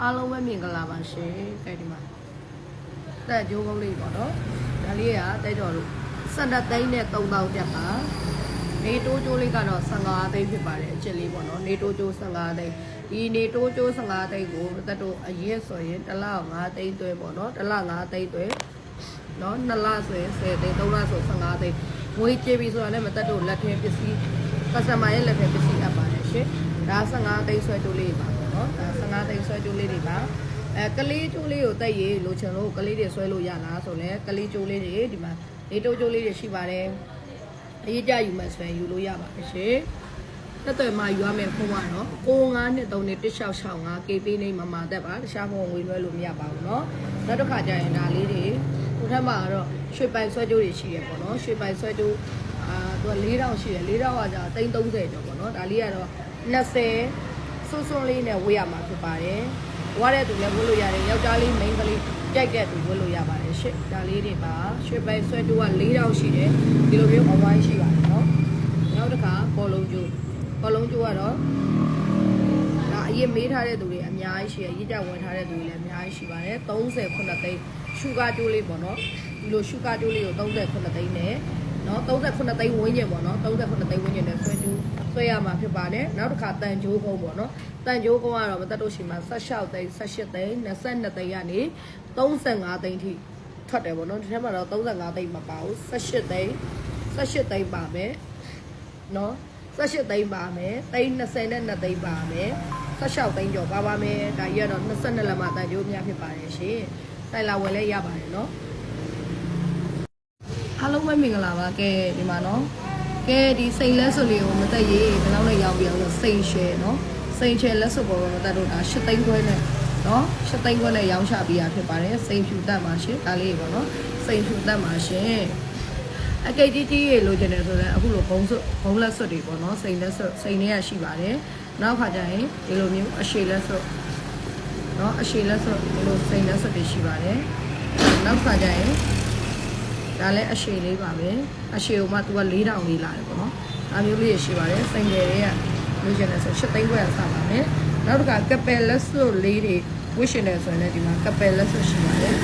အားလုံးပဲမြင်ကြလာပါရှင်ကြိုက်ဒီမှာတက်ကြိုးကုန်းလေးပေါ့နော်ဒါလေးကတဲကြော်လို့12သိန်းနဲ့3000တက်ပါနေတိုးကျိုးလေးကတော့15သိန်းဖြစ်ပါတယ်အချစ်လေးပေါ့နော်နေတိုးကျိုး15သိန်းဒီနေတိုးကျိုး15သိန်းကိုတက်တို့အရက်ဆိုရင်တစ်လ5သိန်းသွဲပေါ့နော်တစ်လ5သိန်းသွဲနော်2လဆိုရင်10သိန်း3လဆို15သိန်းငွေကြေးပြီဆိုတာလည်းမတက်တို့လက်ထဲပစ္စည်း customer ရဲ့လက်ထဲပစ္စည်းအပ်ပါတယ်ရှင်ဒါ15သိန်းဆွဲတိုးလေးပါပေါ့ နော်ဒါ15သိန်းဆွဲတိုးလေးတွေပါအဲကလေးကျိုးလေးကိုတက်ရေးလိုချင်လို့ကလေးတွေဆွဲလို့ရလားဆိုလဲကလေးကျိုးလေးတွေဒီမှာနေတိုးကျိုးလေးတွေရှိပါတယ်အရေးကြယူမှဆွဲယူလို့ရပါတယ်ရှင်တက်တယ်မှာယူရမယ်ဖုန်းကတော့95နှစ်3နှစ်1665 KB နေမမာတက်ပါတခြားဖုန်းဝင်လွှဲလို့မရပါဘူးเนาะနောက်တစ်ခါကျရင်ဒါလေးတွေဟိုထက်မှာကတော့ရွှေပိုင်ဆွဲကြိုးတွေရှိရပေါ့နော်ရွှေပိုင်ဆွဲကြိုးအာသူက4000ရှိတယ်4000ကကြာ330ကျော်ပေါ့နော်ဒါလေးကတော့20 စွန်းစွန်းလေးနဲ့ဝေးရမှာဖြစ်ပါတယ်ဝါတဲ့သူလည်းဝေးလို့ရတယ်ယောက်ျားလေးမိန်းကလေးကြိုက်တဲ့သူဝေးလို့ရပါတယ်ရှစ်ဒါလေးတွေပါရွှေပိုင်ဆွဲတိုးက၄တောင်ရှိတယ်ဒီလိုမျိုးအဝိုင်းရှိပါတယ်နော်နောက်တစ်ခါပေါ်လုံးကျိုးပေါ်လုံးကျိုးကတော့ဒါအရင်မေးထားတဲ့သူတွေအများကြီးရှိရအရင်ကြဝင်ထားတဲ့သူတွေလည်းအများကြီးရှိပါတယ်38သိန်းရှူကာကျိုးလေးပေါ့နော်ဒီလိုရှူကာကျိုးလေးကို38သိန်းနဲ့နော်38သိန်းဝန်းကျင်ပေါ့နော်38သိန်းဝန်းကျင်နဲ့ဆွဲတိုး ဆွဲရမှာဖြစ်ပါတယ်နောက်တစ်ခါတန်ကျိုးကုန်းပေါ့နော်တန်ကျိုးကုန်းကတော့မသက်တို့ရှိမှာ16သိန်း18သိန်း22သိန်းကနေ35သိန်းထိထွက်တယ်ပေါ့နော်ဒီထက်မှာတော့35သိန်းမပါဘူး18သိန်း18သိန်းပါမယ်နော်18သိန်းပါမယ်သိန်း20နဲ့2သိန်းပါမယ်16သိန်းကျော်ပါပါမယ်ဒါကြီးကတော့22လက်မှတန်ကြိုးများဖြစ်ပါတယ်ရှင်တိုင်လာဝယ်လဲရပါတယ်နော်အားလုံးပဲမင်္ဂလာပါကဲဒီမှာနော် ကဲဒီစိန်လက်စွပ်လေးကိုမတက်ရေးဘယ်လောက်နဲ့ရောက်ပြီးအောင်လို့စိန်ရှယ်နော်စိန်ရှယ်လက်စွပ်ပေါ်မှာမတက်တော့ဒါ8သိန်းခွဲနဲ့နော်8သိန်းခွဲနဲ့ရောင်းချပေးရဖြစ်ပါတယ်စိန်ဖြူတက်ပါရှင်ဒါလေးပေါ့နော်စိန်ဖြူတက်ပါရှင်အကိတ်ကြီးကြီးရေလိုချင်တယ်ဆိုတော့အခုလိုဘုံစွပ်ဘုံလက်စွပ်တွေပေါ့နော်စိန်လက်စွပ်စိန်တွေကရှိပါတယ်နောက်ခါကျရင်ဒီလိုမျိုးအရှည်လက်စွပ်နော်အရှည်လက်စွပ်ဒီလိုစိန်လက်စွပ်တွေရှိပါတယ်နောက်ခါကျရင် ဒါလည်းအရှည်လေးပါပဲအရှည်ကမှသူက4000လေးလာတယ်ပေါ့နော်ဒါမျိုးလေးရှိပါတယ်စိန်တွေကလိုချင်တယ်ဆို8သိန်းခွဲဆပါမယ်နောက်တစ်ခါကပယ်လက်စွပ်လေးတွေဝစ်ရှင်တယ်ဆိုရင်လည်းဒီမှာကပယ်လက်စွပ်ရှိပါတယ်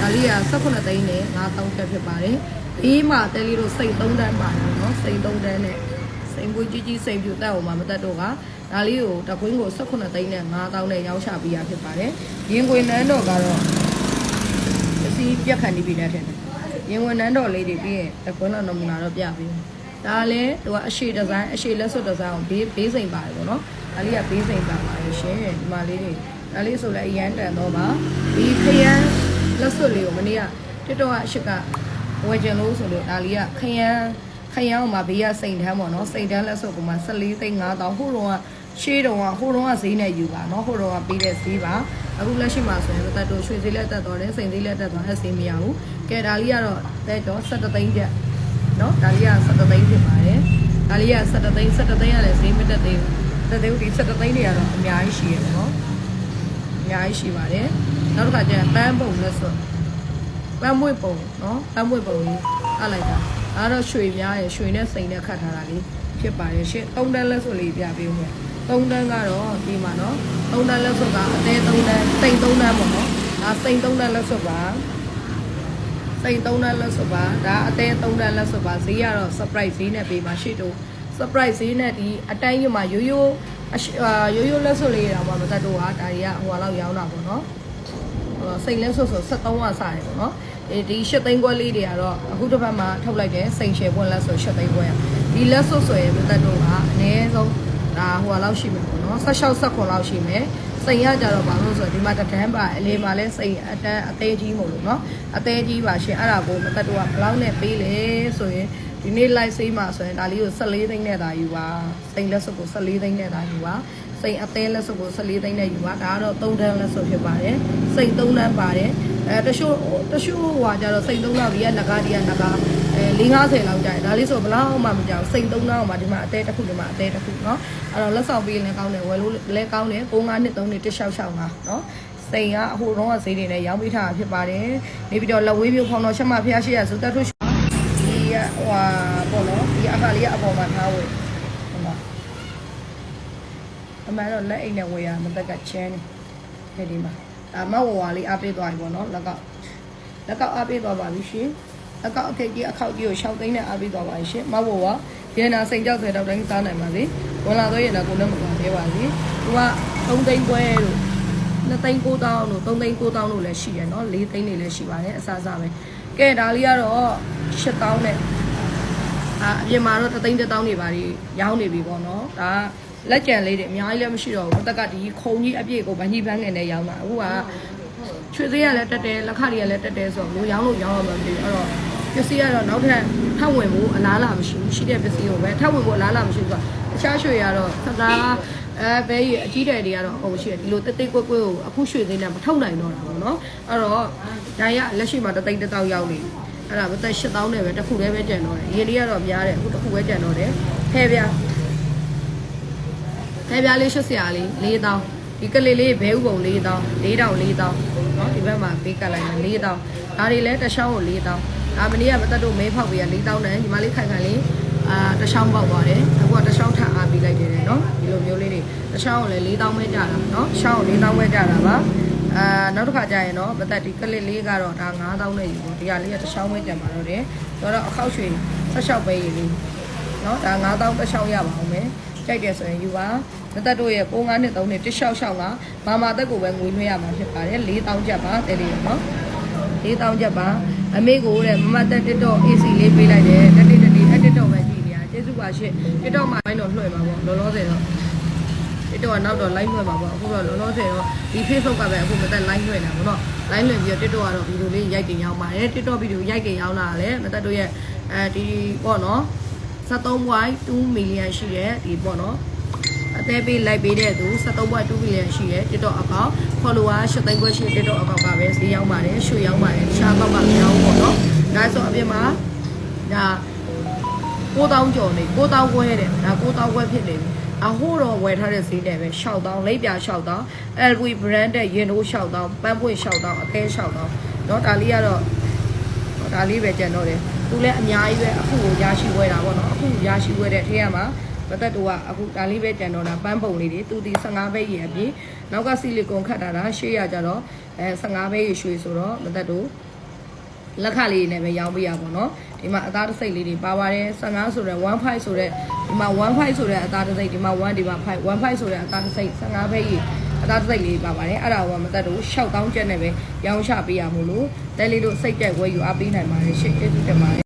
ဒါလေးက18သိန်းနဲ့9000ကျပ်ဖြစ်ပါတယ်အေးမှာတဲလေးတို့စိတ်သုံးတန်းပါတယ်နော်စိတ်သုံးတန်းနဲ့စိန်ပွေးကြီးကြီးစိန်ပြူတက်အောင်မှာမတက်တော့ကဒါလေးကိုတကွင်းကို18သိန်းနဲ့9000နဲ့ရောင်းချပေးရဖြစ်ပါတယ်ရင်ခွင်နန်းတော့ကတော့ပစ္စည်းပြက်ခံနေပြီနဲ့ထင်တယ် ရင်ခွင်နန်းတော့လေးတွေပြီးရင်တကွင်းတော့နမူနာတော့ပြပေးမယ်ဒါလည်းသူကအရှိဒီဇိုင်းအရှိလက်စွပ်ဒီဇိုင်းကိုဘေးဘေးစိန်ပါတယ်ပေါ့နော်ဒါလေးကဘေးစိန်ပါပါတယ်ရှင်ဒီမှာလေးတွေဒါလေးဆိုလည်းအရန်တန်တော့ပါဒီခရမ်းလက်စွပ်လေးကိုမနေ့ကတစ်တော့အရှိကဝယ်ကျင်လို့ဆိုလို့ဒါလေးကခရမ်းခရမ်းအောင်မှာဘေးကစိန်တန်းပေါ့နော်စိန်တန်းလက်စုပ်ကမှ14သိန်း5000ဟိုတော့ရှေးတော့ဟိုတော့ဈေးနဲ့ယူပါနော်ဟိုတော့ပေးတဲ့ဈေးပါ အခုလက်ရှိမှာဆိုရင်တက်တော့ရွှေဈေးလက်တက်တော့တယ်စိန်ဈေးလက်တက်တော့အဲ့ဈေးမရဘူးကဲဒါလေးကတော့တဲ့တော့17သိန်းကျပ်နော်ဒါလေးက17သိန်းဖြစ်ပါတယ်ဒါလေးက17သိန်း17သိန်းရလည်းဈေးမတက်သေးဘူးတက်သေးဘူးဒီ17သိန်းတွေကတော့အများကြီးရှိရပေါ့နော်အများကြီးရှိပါတယ်နောက်တစ်ခါကျရင်ပန်းပုံလက်စုပ်ပန်းမွေ့ပုံနော်ပန်းမွေ့ပုံကြီးအပ်လိုက်တာဒါကတော့ရွှေပြားရယ်ရွှေနဲ့စိန်နဲ့ခတ်ထားတာလေး ဖြစ်ပါတယ်ရှင့်၃တန်းလက်စွပ်လေးပြပေးဦးမယ်၃တန်းကတော့ဒီမှာနော်၃တန်းလက်စွပ်ကအသေး၃တန်းစိန်၃တန်းပေါ့နော်ဒါစိန်၃တန်းလက်စွပ်ပါစိန်၃တန်းလက်စွပ်ပါဒါအသေး၃တန်းလက်စွပ်ပါဈေးကတော့ surprise ဈေးနဲ့ပေးပါရှေ့တို့ surprise ဈေးနဲ့ဒီအတိုင်းရမှာရိုးရိုးအရှိအာရိုးရိုးလက်စွပ်လေးတော့မှမတတ်တော့ဟာဒါတွေကဟိုလောက်ရောင်းတာပေါ့နော်စိန်လဲဆိုဆို73ကစားတယ်ပေါ့နော်အဲဒီ8သိန်းခွဲလေးတွေကတော့အခုတစ်ပတ်မှာထုတ်လိုက်တယ်စိန်ရှယ်ပွင့်လက်ဆို8သိန်းခွဲ ဒီလက်ဆိုဆိုရင်တက်တော့ကအနည်းဆုံးဒါဟိုလောက်ရှိမယ်ပေါ့နော်16 19လောက်ရှိမယ်စိန်ရကြတော့ဘာလို့ဆိုတော့ဒီမှာတဒန်းပါအလေမှာလဲစိန်အတန်းအသေးကြီးမို့လို့နော်အသေးကြီးပါရှင်အဲ့ဒါကိုမတက်တော့ကဘလောက်နဲ့ပေးလဲဆိုရင် ဒီနေ့ live ဆေးမှာဆိုရင်ဒါလေးကို14သိန်းနဲ့သာယူပါစိန်လက်စုပ်ကို14သိန်းနဲ့သာယူပါစိန်အသေးလက်စုပ်ကို14သိန်းနဲ့ယူပါဒါကတော့3တန်းလက်စုပ်ဖြစ်ပါတယ်စိန်3တန်းပါတယ်အဲတချို့တချို့ဟွာကြတော့စိန်3လောက်ဒီကငကားဒီကငကားအဲ450လောက်ကြတယ်ဒါလေးဆိုဘလောက်မှမကြောက်စိန်3လောက်မှဒီမှာအသေးတစ်ခုဒီမှာအသေးတစ်ခုเนาะအဲ့တော့လက်ဆောင်ပေးရင်လည်းကောင်းတယ်ဝယ်လို့လည်းကောင်းတယ်9 5နှစ်3နှစ်1665เนาะစိန်ကအဟိုတော့ဈေးတွေနဲ့ရောင်းပေးထားတာဖြစ်ပါတယ်နေပြီးတော့လက်ဝေးမျိုးဖောင်းတော်ချက်မဖျားရှိရဇူတက်ထု ဒီကဟွာပေါ့နော်ဒီအခါလေးကအပေါ်မှာထားဝယ်ဟိုမှာအမှန်တော့လက်အိတ်နဲ့ဝယ်ရမတက်ကချမ်းနေအဲဒီမှာဒါမဝဝလေးအားပေးသွားပြီပေါ့နော်လက်ကောက်လက်ကောက်အားပေးသွားပါပြီရှင်လက်ကောက်အခက်ကြီးအခောက်ကြီးကိုရှောက်သိမ်းနဲ့အားပေးသွားပါရှင်မဝဝရနာစိန်ကြောက်ဆွဲတော့တိုင်းစားနိုင်ပါလေဝင်လာတော့ရနာကိုလည်းမကွာသေးပါလေသူက3သိန်းခွဲလို့2သိန်း9တောင်းလို့3သိန်း9တောင်းလို့လည်းရှိတယ်နော်4သိန်းနေလည်းရှိပါတယ်အစားစားပဲ ကဲဒါလေးကတော့8တောင်းနဲ့အာအပြင်မှာတော့တသိန်းတစ်တောင်းနေပါလေရောင်းနေပြီပေါ့နော်ဒါကလက်ကြံလေးတွေအများကြီးလည်းမရှိတော့ဘူးတက်ကဒီခုံကြီးအပြည့်ကိုဗန်ကြီးပန်းငယ်နဲ့ရောင်းတာအခုကချွေသေးရလည်းတက်တယ်လက်ခတွေကလည်းတက်တယ်ဆိုတော့လို့ရောင်းလို့ရောင်းရမှာမသိဘူးအဲ့တော့ပစ္စည်းကတော့နောက်ထပ်ထပ်ဝင်ဖို့အလားလာမရှိဘူးရှိတဲ့ပစ္စည်းကိုပဲထပ်ဝင်ဖို့အလားလာမရှိဘူးဆိုတော့တခြားရွှေကတော့သသား အဲဘဲကြီးအကြီးတယ်တွေကတော့ဟိုရှိတယ်ဒီလိုတသိက်ကွက်ကွက်ကိုအခုရွှေစင်းနဲ့မထုတ်နိုင်တော့တာပေါ့နော်အဲ့တော့ဒါရလက်ရှိမှာတသိက်တောက်ရောက်နေအဲ့ဒါမသက်8000နဲ့ပဲတစ်ခုတည်းပဲကျန်တော့တယ်ရေလေးကတော့များတယ်အခုတစ်ခုပဲကျန်တော့တယ်ဖဲပြားဖဲပြားလေးရှုပ်စရာလေး4000ဒီကလေးလေးဘဲဥပုံ4000 4000 4000နော်ဒီဘက်မှာဘေးကလိုက်မယ်4000ဒါတွေလည်းတစ်ချောင်းကို4000အာမနေ့ကမသက်တို့မဲဖောက်ပြီး4000နဲ့ညီမလေးခိုင်ခိုင်လေးအာတစ်ချောင်းပေါက်သွားတယ်အခုကတစ်ချောင်းထ အားပေးလိုက်တယ်เนาะဒီလိုမျိုးလေးတွေတစ်ချောင်းကိုလည်း4000ပဲကြာတာเนาะချောင်းကို4000ပဲကြာတာပါ အာနောက်တစ်ခါကျရင်တော့မသက်ဒီကလစ်လေးကတော့ဒါ9000နဲ့ယူပေါ့ဒီဟာလေးကတစ်ချောင်းပဲကျန်ပါတော့တယ်ဆိုတော့အခောက်ရွှေဆက်လျှောက်ပဲရည်လေးเนาะဒါ9000တစ်ချောင်းရပါအောင်မယ်ကြိုက်တယ်ဆိုရင်ယူပါမသက်တို့ရဲ့95နှစ်3နှစ်တစ်လျှောက်လျှောက်ကမာမာသက်ကိုပဲငွေလွှဲရမှာဖြစ်ပါတယ်4000ကျပ်ပါတဲ့လေးเนาะ4000ကျပ်ပါအမေကိုတဲ့မမသက်တစ်တော့ AC လေးပေးလိုက်တယ်တက်တစ်တက် ် လွှဲမှာပေါ့လောလောဆယ်တော့ဒီတော့နောက်တော့ line လွှဲမှာပေါ့အခုတော့လောလောဆယ်တော့ဒီ Facebook ကပဲအခုမသက် line လွှဲနေတာပေါ့နော် line လွှဲပြီးတော့ TikTok ကတော့ဗီဒီယိုလေးရိုက်တင်ရောက်ပါတယ် TikTok ဗီဒီယိုရိုက်တင်ရောက်လာတာလည်းမသက်တို့ရဲ့အဲဒီပေါ့နော်73.2 million ရှိတဲ့ဒီပေါ့နော်အသေးပေး like ပေးတဲ့သူ73.2 million ရှိတဲ့ TikTok account follower 8သိန်းခွဲရှိတဲ့ TikTok account ကပဲဈေးရောက်ပါတယ်ရွှေရောက်ပါတယ်တခြားဘောက်ကမရောက်ဘူးပေါ့နော်ဒါဆိုအပြင်မှာဒါ 9000ကျော်နေ9000ခွဲတဲ့ဒါ9000ခွဲဖြစ်နေပြီအဟိုးတော့ဝယ်ထားတဲ့ဈေးနဲ့ပဲ6000လိပ်ပြ6000 LV brand တဲ့ရင်တို့6000ပန်းပွင့်6000အသေး6000เนาะဒါလေးကတော့ဒါလေးပဲကျန်တော့တယ်သူလည်းအများကြီးပဲအခုကိုရရှိဝဲတာပေါ့နော်အခုရရှိဝဲတဲ့ထဲရမှာမသက်တူကအခုဒါလေးပဲကျန်တော့တာပန်းပုံလေးတွေသူဒီ15ဘိတ်ရအပြင်နောက်ကဆီလီကွန်ခတ်တာတာရှေ့ရကြတော့အဲ15ဘိတ်ရွှေဆိုတော့မသက်တူ လက်ခလေးနဲ့ပဲရောင်းပေးရပါတော့ ဒီမှာအသားတစ်စိတ်လေးတွေပါပါတယ်15ဆိုတဲ့15ဆိုတဲ့ဒီမှာ15ဆိုတဲ့အသားတစ်စိတ်ဒီမှာ1ဒီမှာ5 15ဆိုတဲ့အသားတစ်စိတ်15ဘဲကြီးအသားတစ်စိတ်လေးပါပါတယ်အဲ့ဒါကမသက်တော့6000ကျပ်နဲ့ပဲရောင်းချပေးရမို့လို့တဲလေးတို့စိတ်ကြိုက်ဝယ်ယူအားပေးနိုင်ပါတယ်ရှစ်ကျေးဇူးတင်ပါတယ်